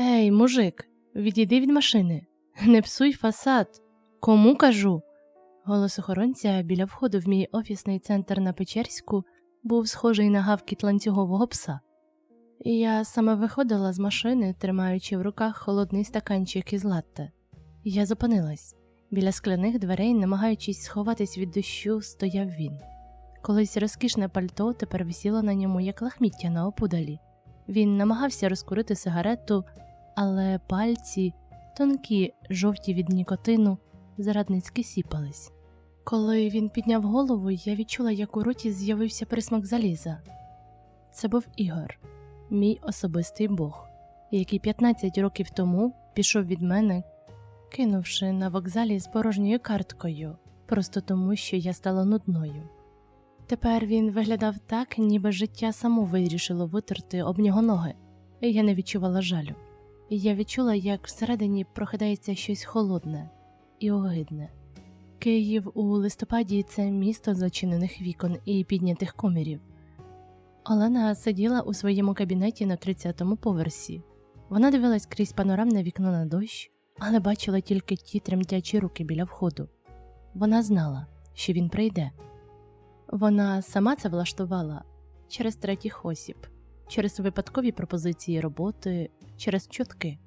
Ей, мужик, відійди від машини. Не псуй фасад. Кому кажу? Голос охоронця біля входу в мій офісний центр на Печерську був схожий на гавкіт ланцюгового пса. Я саме виходила з машини, тримаючи в руках холодний стаканчик із латте. Я зупинилась. Біля скляних дверей, намагаючись сховатись від дощу, стояв він. Колись розкішне пальто тепер висіло на ньому, як лахміття на опудалі. Він намагався розкурити сигарету, але пальці, тонкі, жовті від нікотину, зарадницьки сіпались. Коли він підняв голову, я відчула, як у роті з'явився присмак заліза. Це був Ігор, мій особистий бог, який 15 років тому пішов від мене, кинувши на вокзалі з порожньою карткою, просто тому, що я стала нудною. Тепер він виглядав так, ніби життя само вирішило витерти об нього ноги, і я не відчувала жалю. Я відчула, як всередині прохидається щось холодне і огидне. Київ у листопаді це місто зачинених вікон і піднятих комірів. Олена сиділа у своєму кабінеті на 30-му поверсі. Вона дивилась крізь панорамне вікно на дощ, але бачила тільки ті тремтячі руки біля входу. Вона знала, що він прийде. Вона сама це влаштувала через третіх осіб, через випадкові пропозиції роботи, через чутки.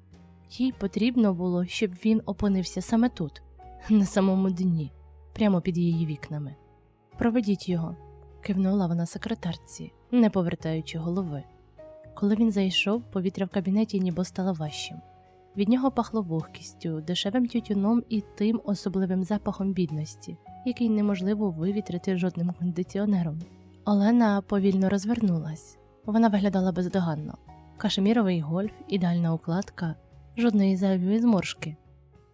Їй потрібно було, щоб він опинився саме тут, на самому дні, прямо під її вікнами. Проведіть його, кивнула вона секретарці, не повертаючи голови. Коли він зайшов, повітря в кабінеті ніби стало важчим. Від нього пахло вогкістю, дешевим тютюном і тим особливим запахом бідності, який неможливо вивітрити жодним кондиціонером. Олена повільно розвернулась. Вона виглядала бездоганно. Кашеміровий гольф, ідеальна укладка, жодної зайвої зморшки.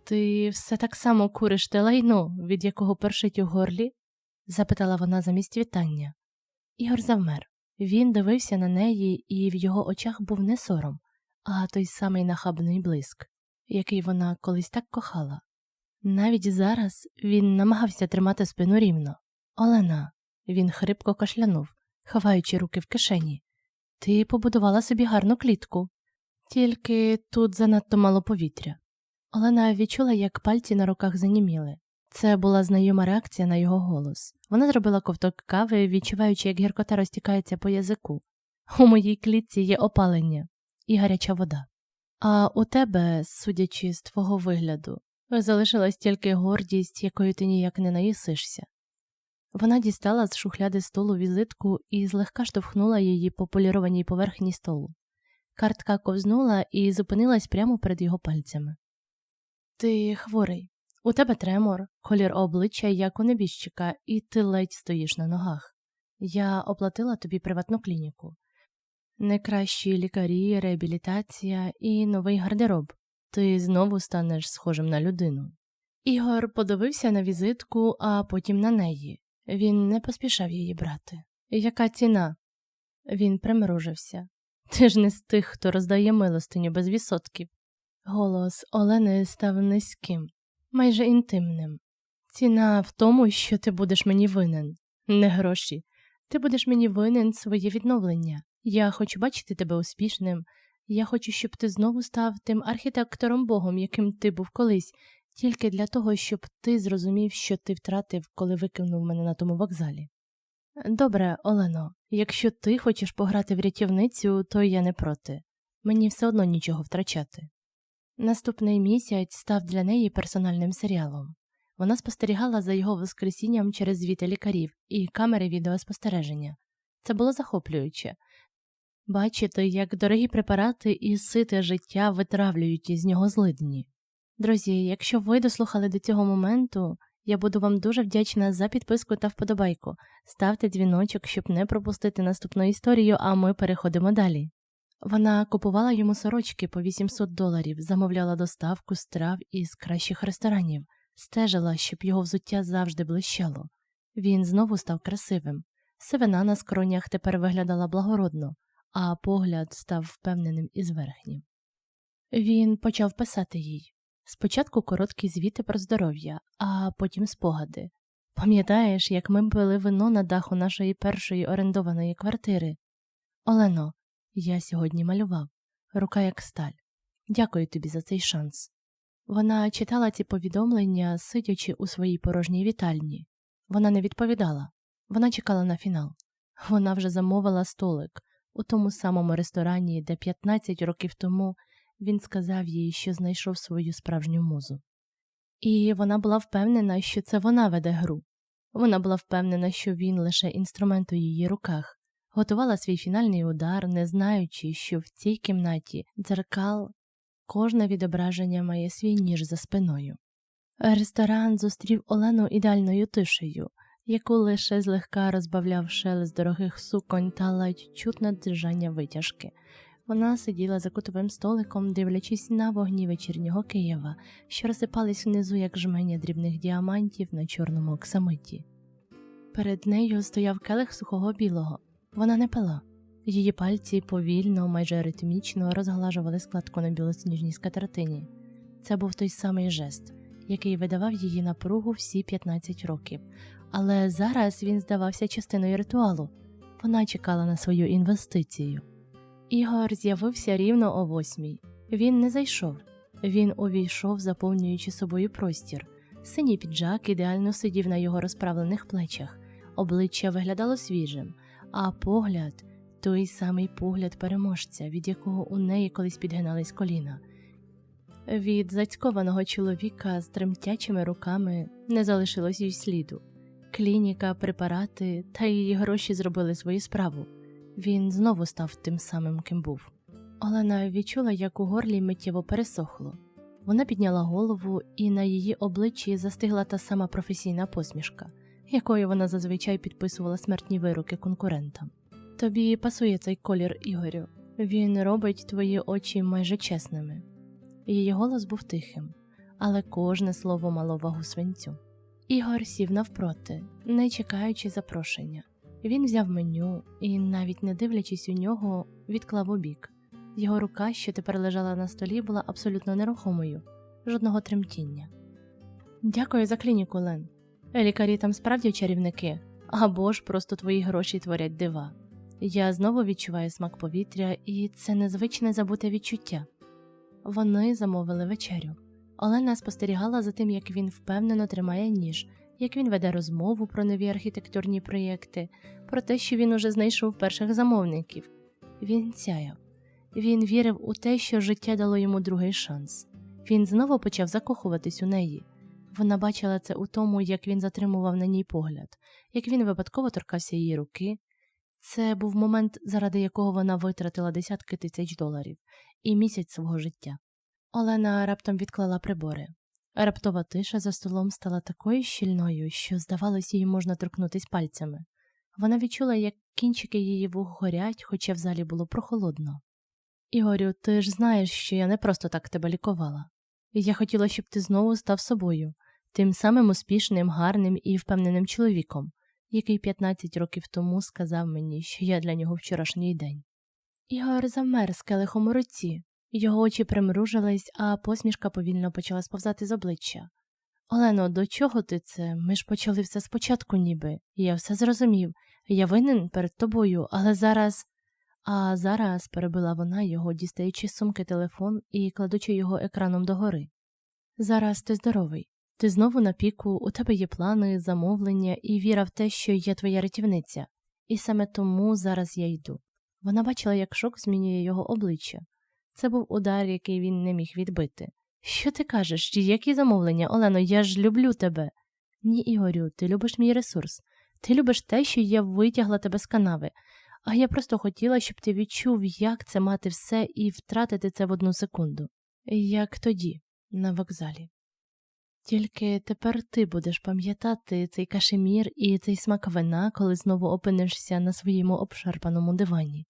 Ти все так само куриш те лайно, від якого першить у горлі? запитала вона замість вітання. Ігор завмер. Він дивився на неї, і в його очах був не сором, а той самий нахабний блиск, який вона колись так кохала. Навіть зараз він намагався тримати спину рівно. Олена, він хрипко кашлянув, ховаючи руки в кишені. Ти побудувала собі гарну клітку, тільки тут занадто мало повітря. Олена відчула, як пальці на руках заніміли. Це була знайома реакція на його голос. Вона зробила ковток кави, відчуваючи, як гіркота розтікається по язику. У моїй клітці є опалення і гаряча вода. А у тебе, судячи з твого вигляду, залишилась тільки гордість, якою ти ніяк не наїсишся. Вона дістала з шухляди столу візитку і злегка штовхнула її по полірованій поверхні столу. Картка ковзнула і зупинилась прямо перед його пальцями. Ти хворий, у тебе тремор, колір обличчя, як у небіжчика, і ти ледь стоїш на ногах. Я оплатила тобі приватну клініку. Найкращі лікарі, реабілітація і новий гардероб. Ти знову станеш схожим на людину. Ігор подивився на візитку, а потім на неї. Він не поспішав її брати. Яка ціна? Він примружився. Ти ж не з тих, хто роздає милостиню без відсотків. Голос Олени став низьким, майже інтимним. Ціна в тому, що ти будеш мені винен, не гроші. Ти будеш мені винен своє відновлення. Я хочу бачити тебе успішним. Я хочу, щоб ти знову став тим архітектором Богом, яким ти був колись, тільки для того, щоб ти зрозумів, що ти втратив, коли викинув мене на тому вокзалі. Добре, Олено, якщо ти хочеш пограти в рятівницю, то я не проти. Мені все одно нічого втрачати. Наступний місяць став для неї персональним серіалом. Вона спостерігала за його воскресінням через звіти лікарів і камери відеоспостереження. Це було захоплююче бачити, як дорогі препарати і сите життя витравлюють із нього злидні. Друзі, якщо ви дослухали до цього моменту, я буду вам дуже вдячна за підписку та вподобайку. Ставте дзвіночок, щоб не пропустити наступну історію, а ми переходимо далі. Вона купувала йому сорочки по 800 доларів, замовляла доставку страв із кращих ресторанів, стежила, щоб його взуття завжди блищало. Він знову став красивим. Сивина на скронях тепер виглядала благородно, а погляд став впевненим і зверхнім. Він почав писати їй спочатку короткі звіти про здоров'я, а потім спогади. Пам'ятаєш, як ми пили вино на даху нашої першої орендованої квартири? Олено, я сьогодні малював, рука як сталь. Дякую тобі за цей шанс. Вона читала ці повідомлення, сидячи у своїй порожній вітальні. Вона не відповідала, вона чекала на фінал. Вона вже замовила столик у тому самому ресторані, де 15 років тому він сказав їй, що знайшов свою справжню музу. І вона була впевнена, що це вона веде гру. Вона була впевнена, що він лише інструмент у її руках, готувала свій фінальний удар, не знаючи, що в цій кімнаті дзеркал кожне відображення має свій ніж за спиною. Ресторан зустрів Олену ідеальною тишею, яку лише злегка розбавляв шелест дорогих суконь та ледь чутне держання витяжки. Вона сиділа за кутовим столиком, дивлячись на вогні вечірнього Києва, що розсипались внизу, як жменя дрібних діамантів на чорному оксамиті. Перед нею стояв келих сухого білого. Вона не пила. Її пальці повільно, майже ритмічно розглажували складку на білосніжній скатертині. Це був той самий жест, який видавав її напругу всі 15 років, але зараз він здавався частиною ритуалу. Вона чекала на свою інвестицію. Ігор з'явився рівно о восьмій. Він не зайшов. Він увійшов, заповнюючи собою простір. Синій піджак ідеально сидів на його розправлених плечах, обличчя виглядало свіжим, а погляд той самий погляд переможця, від якого у неї колись підгинались коліна. Від зацькованого чоловіка з тремтячими руками не залишилось й сліду. Клініка, препарати та її гроші зробили свою справу. Він знову став тим самим, ким був. Олена відчула, як у горлі миттєво пересохло. Вона підняла голову, і на її обличчі застигла та сама професійна посмішка, якою вона зазвичай підписувала смертні вироки конкурентам. Тобі пасує цей колір, Ігорю. Він робить твої очі майже чесними. Її голос був тихим, але кожне слово мало вагу свинцю. Ігор сів навпроти, не чекаючи запрошення. Він взяв меню і, навіть не дивлячись у нього, відклав убік. Його рука, що тепер лежала на столі, була абсолютно нерухомою, жодного тремтіння. Дякую за клініку, Лен. Лікарі там справді чарівники, або ж просто твої гроші творять дива. Я знову відчуваю смак повітря, і це незвичне забуте відчуття. Вони замовили вечерю. Олена спостерігала за тим, як він впевнено тримає ніж, як він веде розмову про нові архітектурні проєкти, про те, що він уже знайшов перших замовників. Він сяяв. Він вірив у те, що життя дало йому другий шанс. Він знову почав закохуватись у неї. Вона бачила це у тому, як він затримував на ній погляд, як він випадково торкався її руки. Це був момент, заради якого вона витратила десятки тисяч доларів і місяць свого життя. Олена раптом відклала прибори. Раптова тиша за столом стала такою щільною, що, здавалося, їй можна торкнутись пальцями. Вона відчула, як кінчики її вух горять, хоча в залі було прохолодно. Ігорю, ти ж знаєш, що я не просто так тебе лікувала. Я хотіла, щоб ти знову став собою, тим самим успішним, гарним і впевненим чоловіком, який 15 років тому сказав мені, що я для нього вчорашній день. Ігор замер з келихом у руці, його очі примружились, а посмішка повільно почала сповзати з обличчя. Олено, до чого ти це? Ми ж почали все спочатку, ніби. Я все зрозумів. Я винен перед тобою, але зараз. А зараз перебила вона його, дістаючи з сумки телефон і кладучи його екраном догори. Зараз ти здоровий. Ти знову на піку, у тебе є плани, замовлення і віра в те, що є твоя рятівниця. І саме тому зараз я йду. Вона бачила, як шок змінює його обличчя. Це був удар, який він не міг відбити. Що ти кажеш? Які замовлення, Олено, я ж люблю тебе. Ні, Ігорю, ти любиш мій ресурс. Ти любиш те, що я витягла тебе з канави, а я просто хотіла, щоб ти відчув, як це мати все і втратити це в одну секунду, як тоді, на вокзалі. Тільки тепер ти будеш пам'ятати цей кашемір і цей смак вина, коли знову опинишся на своєму обшарпаному дивані.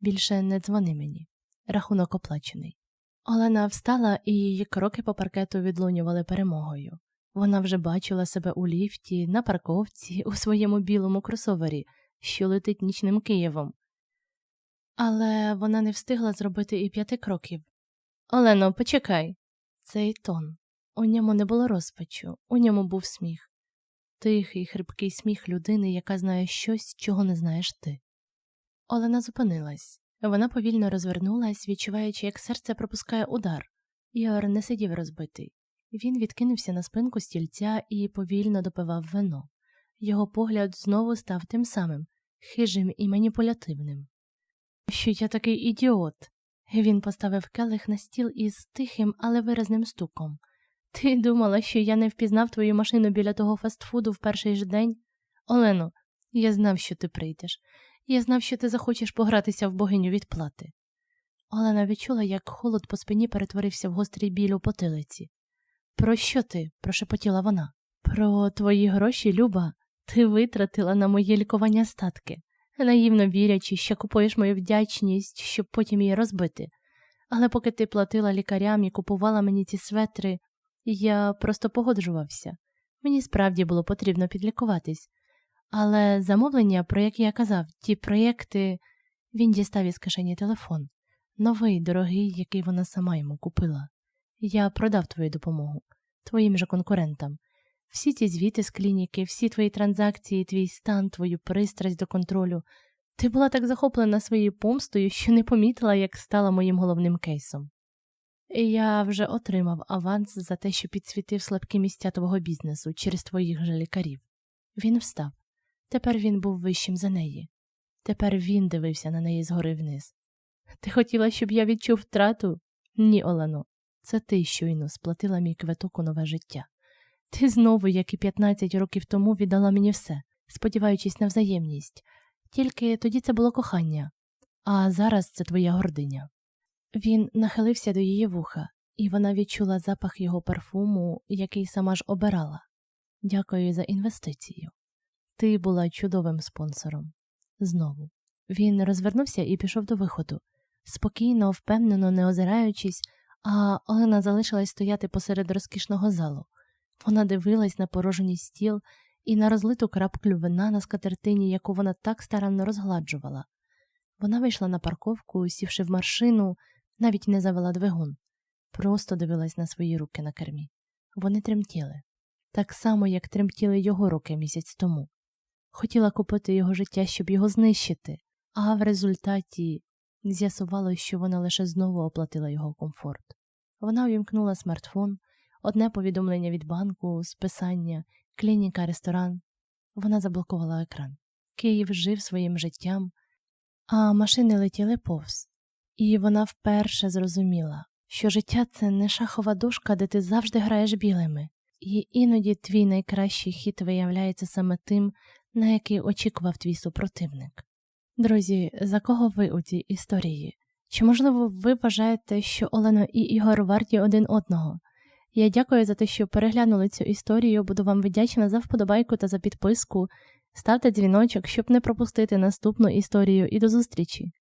Більше не дзвони мені. Рахунок оплачений. Олена встала, і її кроки по паркету відлунювали перемогою. Вона вже бачила себе у ліфті, на парковці, у своєму білому кросовері, що летить нічним Києвом. Але вона не встигла зробити і п'яти кроків. Олено, почекай. Цей тон. У ньому не було розпачу, у ньому був сміх. Тихий, хрипкий сміх людини, яка знає щось, чого не знаєш ти. Олена зупинилась. Вона повільно розвернулась, відчуваючи, як серце пропускає удар. Ігор не сидів розбитий. Він відкинувся на спинку стільця і повільно допивав вино. Його погляд знову став тим самим хижим і маніпулятивним. Що я такий ідіот. Він поставив келих на стіл із тихим, але виразним стуком. Ти думала, що я не впізнав твою машину біля того фастфуду в перший ж день? Олено, я знав, що ти прийдеш. Я знав, що ти захочеш погратися в богиню відплати. Олена відчула, як холод по спині перетворився в гострий біль у потилиці. Про що ти? прошепотіла вона. Про твої гроші, Люба, ти витратила на моє лікування статки, наївно вірячи, що купуєш мою вдячність, щоб потім її розбити. Але поки ти платила лікарям і купувала мені ці светри, я просто погоджувався. Мені справді було потрібно підлікуватись. Але замовлення, про які я казав, ті проєкти, він дістав із кишені телефон, новий, дорогий, який вона сама йому купила. Я продав твою допомогу, твоїм же конкурентам. Всі ці звіти з клініки, всі твої транзакції, твій стан, твою пристрасть до контролю. Ти була так захоплена своєю помстою, що не помітила, як стала моїм головним кейсом. Я вже отримав аванс за те, що підсвітив слабкі місця твого бізнесу через твоїх же лікарів. Він встав. Тепер він був вищим за неї. Тепер він дивився на неї згори вниз. Ти хотіла, щоб я відчув втрату? Ні, Олено, це ти щойно сплатила мій квиток у нове життя. Ти знову, як і 15 років тому, віддала мені все, сподіваючись на взаємність. Тільки тоді це було кохання, а зараз це твоя гординя. Він нахилився до її вуха, і вона відчула запах його парфуму, який сама ж обирала. Дякую за інвестицію. Ти була чудовим спонсором. Знову. Він розвернувся і пішов до виходу, спокійно, впевнено, не озираючись, а Олена залишилась стояти посеред розкішного залу. Вона дивилась на порожній стіл і на розлиту краплю вина на скатертині, яку вона так старанно розгладжувала. Вона вийшла на парковку, сівши в машину, навіть не завела двигун, просто дивилась на свої руки на кермі. Вони тремтіли, так само, як тремтіли його руки місяць тому. Хотіла купити його життя, щоб його знищити, а в результаті з'ясувалось, що вона лише знову оплатила його комфорт. Вона увімкнула смартфон, одне повідомлення від банку, списання, клініка, ресторан. Вона заблокувала екран. Київ жив своїм життям, а машини летіли повз. І вона вперше зрозуміла, що життя це не шахова дошка, де ти завжди граєш білими, і іноді твій найкращий хід виявляється саме тим, на який очікував твій супротивник. Друзі, за кого ви у цій історії? Чи, можливо, ви вважаєте, що Олена і Ігор варті один одного? Я дякую за те, що переглянули цю історію, буду вам вдячна за вподобайку та за підписку. Ставте дзвіночок, щоб не пропустити наступну історію, і до зустрічі!